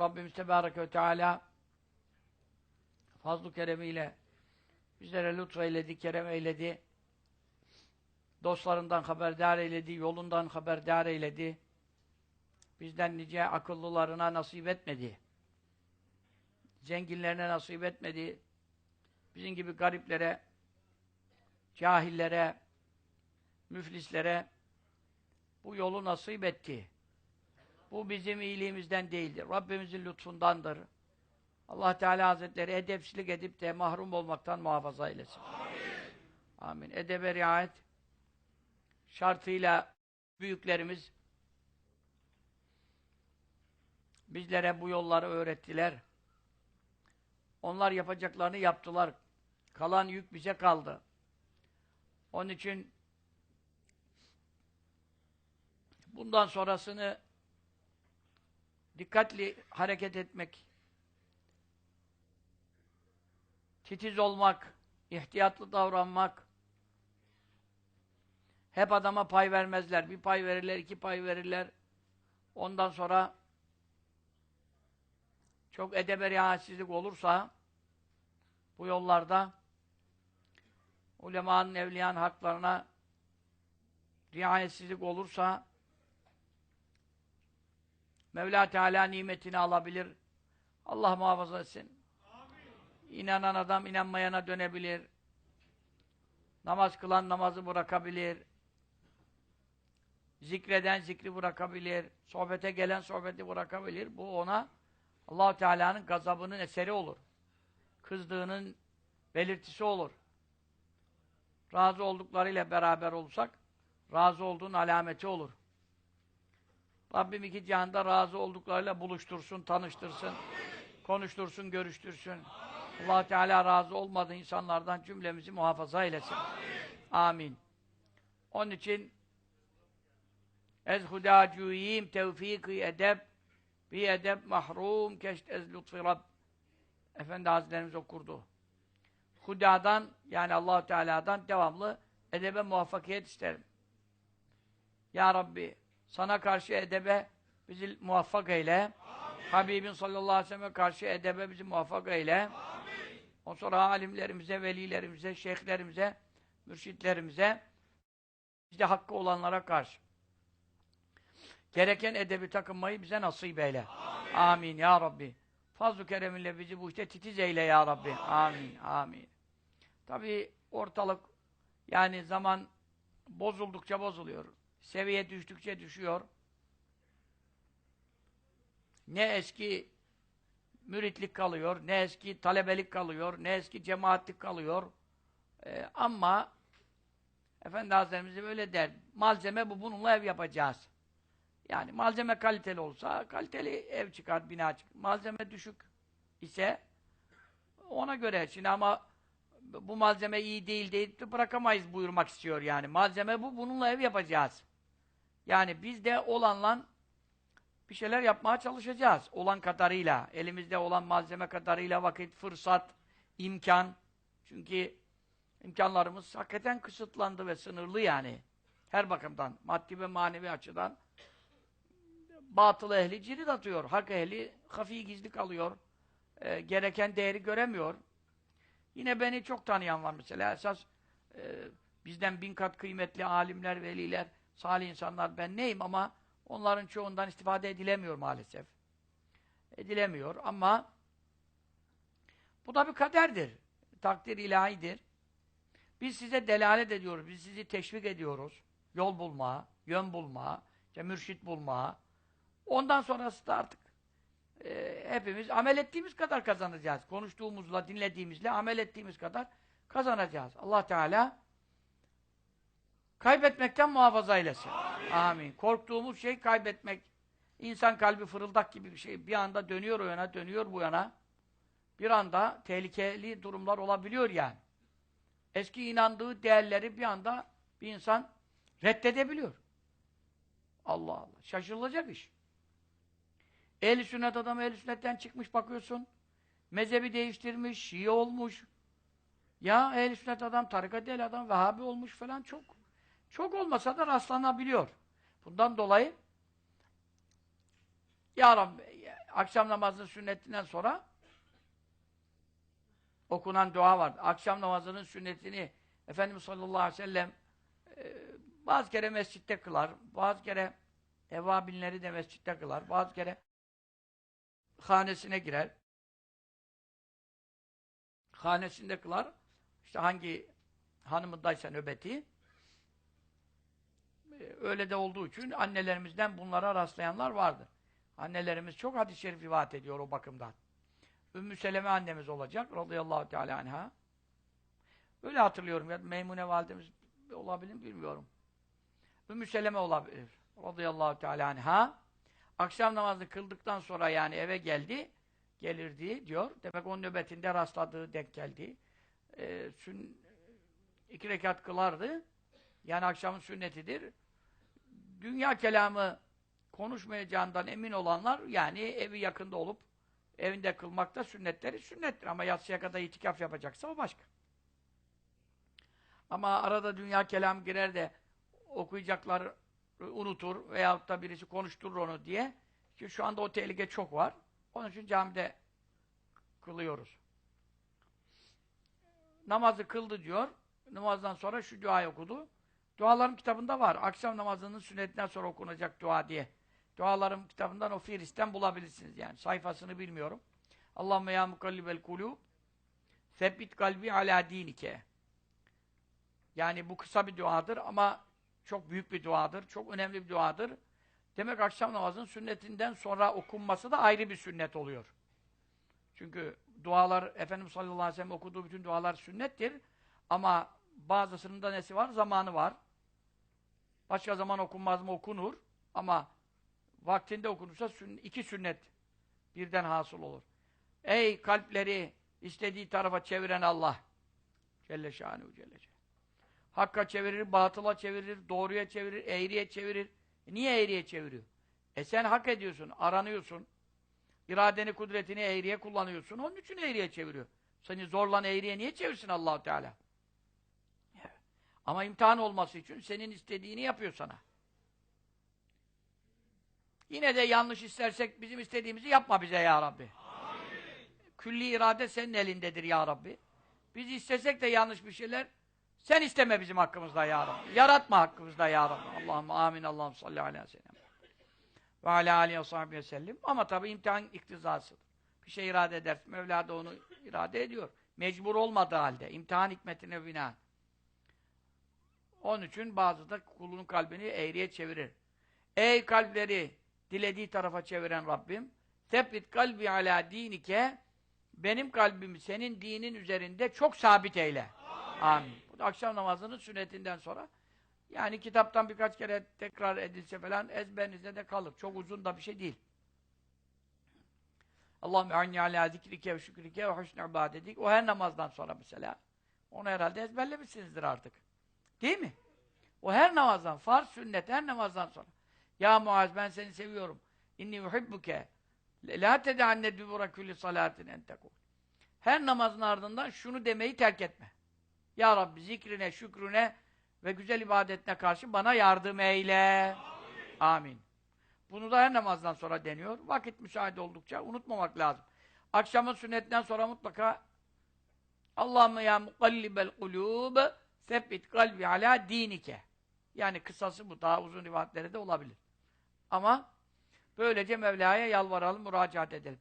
Rabbimiz Tebareke ve Teala fazl-ı keremiyle bizlere lütfeyledi, kerem eyledi. Dostlarından haberdar eyledi, yolundan haberdar eyledi. Bizden nice akıllılarına nasip etmedi. Zenginlerine nasip etmedi. Bizim gibi gariplere, cahillere, müflislere bu yolu nasip etti. Bu bizim iyiliğimizden değildir. Rabbimizin lütfundandır. Allah Teala Hazretleri edepsizlik edip de mahrum olmaktan muhafaza eylesin. Amin. Amin. Edebe riayet şartıyla büyüklerimiz bizlere bu yolları öğrettiler. Onlar yapacaklarını yaptılar. Kalan yük bize kaldı. Onun için bundan sonrasını dikkatli hareket etmek, titiz olmak, ihtiyatlı davranmak, hep adama pay vermezler. Bir pay verirler, iki pay verirler. Ondan sonra çok edebe riayetsizlik olursa bu yollarda ulemanın, evliyanın haklarına riayetsizlik olursa Mevla Teala nimetini alabilir. Allah muhafaza etsin. Amin. İnanan adam inanmayana dönebilir. Namaz kılan namazı bırakabilir. Zikreden zikri bırakabilir. Sohbete gelen sohbeti bırakabilir. Bu ona allah Teala'nın gazabının eseri olur. Kızdığının belirtisi olur. Razı olduklarıyla beraber olursak, razı olduğun alameti olur. Rabbim iki cihanda razı olduklarıyla buluştursun, tanıştırsın, konuştursun, görüştürsün. allah Teala razı olmadığı insanlardan cümlemizi muhafaza eylesin. Amin. Onun için Ez hudâcûyîm tevfîk-i edeb bi edeb mahrum keşt ez lütfi Rabb. Efendi Hazretlerimiz okurdu. Hudadan yani allah Teala'dan devamlı edebe muvaffakiyet isterim. Ya Rabbi sana karşı edebe bizi muvaffak eyle. Amin. Habibin sallallahu aleyhi ve sellem'e karşı edebe bizi muvaffak eyle. Amin. Ondan sonra alimlerimize, velilerimize, şeyhlerimize, mürşitlerimize bizde hakkı olanlara karşı gereken edebi takınmayı bize nasip eyle. Amin, amin ya Rabbi. Fazl-ı kereminle bizi bu işte titiz eyle ya Rabbi. Amin, amin. amin. Tabi ortalık yani zaman bozuldukça bozuluyor. Seviye düştükçe düşüyor. Ne eski müritlik kalıyor, ne eski talebelik kalıyor, ne eski cemaatlik kalıyor. Ee, ama Efendi Hazretlerimiz böyle der. Malzeme bu, bununla ev yapacağız. Yani malzeme kaliteli olsa kaliteli ev çıkar, bina çıkar. Malzeme düşük ise ona göre. Şimdi ama bu malzeme iyi değil deyip de bırakamayız buyurmak istiyor yani. Malzeme bu, bununla ev yapacağız. Yani biz de olanla bir şeyler yapmaya çalışacağız. Olan kadarıyla, elimizde olan malzeme kadarıyla vakit, fırsat, imkan. Çünkü imkanlarımız hakikaten kısıtlandı ve sınırlı yani. Her bakımdan, maddi ve manevi açıdan batıl ehli cirit atıyor. Hak ehli hafi gizli kalıyor. E, gereken değeri göremiyor. Yine beni çok tanıyan var mesela. Esas e, bizden bin kat kıymetli alimler, veliler, salih insanlar ben neyim ama onların çoğundan istifade edilemiyor maalesef. Edilemiyor ama bu da bir kaderdir. Takdir ilahidir. Biz size delalet ediyoruz. Biz sizi teşvik ediyoruz. Yol bulma, yön bulma, işte mürşit bulma. Ondan sonrası da artık e, hepimiz amel ettiğimiz kadar kazanacağız. Konuştuğumuzla, dinlediğimizle amel ettiğimiz kadar kazanacağız. Allah Teala kaybetmekten muhafaza eylesin. Amin. Amin. Korktuğumuz şey kaybetmek. İnsan kalbi fırıldak gibi bir şey. Bir anda dönüyor o yana, dönüyor bu yana. Bir anda tehlikeli durumlar olabiliyor yani. Eski inandığı değerleri bir anda bir insan reddedebiliyor. Allah Allah. Şaşırılacak iş. Ehl-i sünnet adam ehl sünnetten çıkmış bakıyorsun. Mezhebi değiştirmiş, Şii olmuş. Ya ehl sünnet adam, tarikat değil adam, Vehhabi olmuş falan çok. Çok olmasa da rastlanabiliyor. Bundan dolayı Ya Rabbi, akşam namazının sünnetinden sonra okunan dua vardı. Akşam namazının sünnetini Efendimiz sallallahu aleyhi ve sellem e, bazı kere mescitte kılar, bazı kere evabinleri de mescitte kılar, bazı kere hanesine girer. Hanesinde kılar. İşte hangi hanımındaysa nöbeti. E, Öyle de olduğu için annelerimizden bunlara rastlayanlar vardı. Annelerimiz çok hadis-i şerif rivayet ediyor o bakımdan. Ümmü Seleme annemiz olacak radıyallahu teala anha. Öyle hatırlıyorum ya Meymune validemiz olabilir mi bilmiyorum. Ümmü Seleme olabilir radıyallahu teala anha. Akşam namazını kıldıktan sonra yani eve geldi, gelirdi diyor. Demek onun nöbetinde rastladığı denk geldi. Ee, sün, iki rekat kılardı. Yani akşamın sünnetidir. Dünya kelamı konuşmayacağından emin olanlar yani evi yakında olup evinde kılmak da sünnetleri sünnettir. Ama yatsıya kadar itikaf yapacaksa o başka. Ama arada dünya kelam girer de okuyacaklar unutur veyahut da birisi konuşturur onu diye. Ki şu anda o tehlike çok var. Onun için camide kılıyoruz. Namazı kıldı diyor. Namazdan sonra şu duayı okudu. Dualarım kitabında var. Akşam namazının sünnetinden sonra okunacak dua diye. Dualarım kitabından o Firis'ten bulabilirsiniz yani. Sayfasını bilmiyorum. Allahümme ya mukallibel kulub Sebbit kalbi ala dinike. Yani bu kısa bir duadır ama çok büyük bir duadır. Çok önemli bir duadır. Demek akşam namazının sünnetinden sonra okunması da ayrı bir sünnet oluyor. Çünkü dualar, Efendimiz sallallahu aleyhi ve sellem okuduğu bütün dualar sünnettir. Ama bazısının da nesi var? Zamanı var. Başka zaman okunmaz mı? Okunur. Ama vaktinde okunursa iki sünnet birden hasıl olur. Ey kalpleri istediği tarafa çeviren Allah! Celle şanuhu celle. Hakka çevirir, batıla çevirir, doğruya çevirir, eğriye çevirir. Niye eğriye çeviriyor? E sen hak ediyorsun, aranıyorsun. İradeni, kudretini eğriye kullanıyorsun. Onun için eğriye çeviriyor. Seni zorlan eğriye niye çevirsin Allahu Teala? Ama imtihan olması için senin istediğini yapıyor sana. Yine de yanlış istersek bizim istediğimizi yapma bize ya Rabbi. Amin. Külli irade senin elindedir ya Rabbi. Biz istesek de yanlış bir şeyler sen isteme bizim hakkımızda ya Rabbi. Yaratma hakkımızda ya Rabbi. Allah'ım amin. Allah'ım salli aleyhi ve sellem. Ve alâ aleyhi ve sahbihi ve sellem. Ama tabi imtihan iktizasıdır. Bir şey irade edersin. Mevla da onu irade ediyor. Mecbur olmadığı halde. imtihan hikmetine binaen. Onun için bazı da kulunun kalbini eğriye çevirir. Ey kalpleri dilediği tarafa çeviren Rabbim tebbit kalbi ala dinike benim kalbimi senin dinin üzerinde çok sabit eyle. Amin. Amin. Bu da akşam namazının sünnetinden sonra yani kitaptan birkaç kere tekrar edilse falan ezberinizde de kalır. Çok uzun da bir şey değil. Allahümme anni ala zikrike ve şükrike ve husnü ibadedik. O her namazdan sonra mesela. Onu herhalde ezberlemişsinizdir artık. Değil mi? O her namazdan, farz, sünnet, her namazdan sonra. Ya Muaz ben seni seviyorum. İnni yuhibbuke. La tedeanne dübura külli salatin entekul. Her namazın ardından şunu demeyi terk etme. Ya Rabbi zikrine, şükrüne ve güzel ibadetine karşı bana yardım eyle. Amin. Amin. Bunu da her namazdan sonra deniyor. Vakit müsaade oldukça unutmamak lazım. Akşamın sünnetinden sonra mutlaka Allahümme ya mukallibel kulub sebbit kalbi ala dinike. Yani kısası bu. Daha uzun rivayetleri de olabilir. Ama böylece Mevla'ya yalvaralım, müracaat edelim.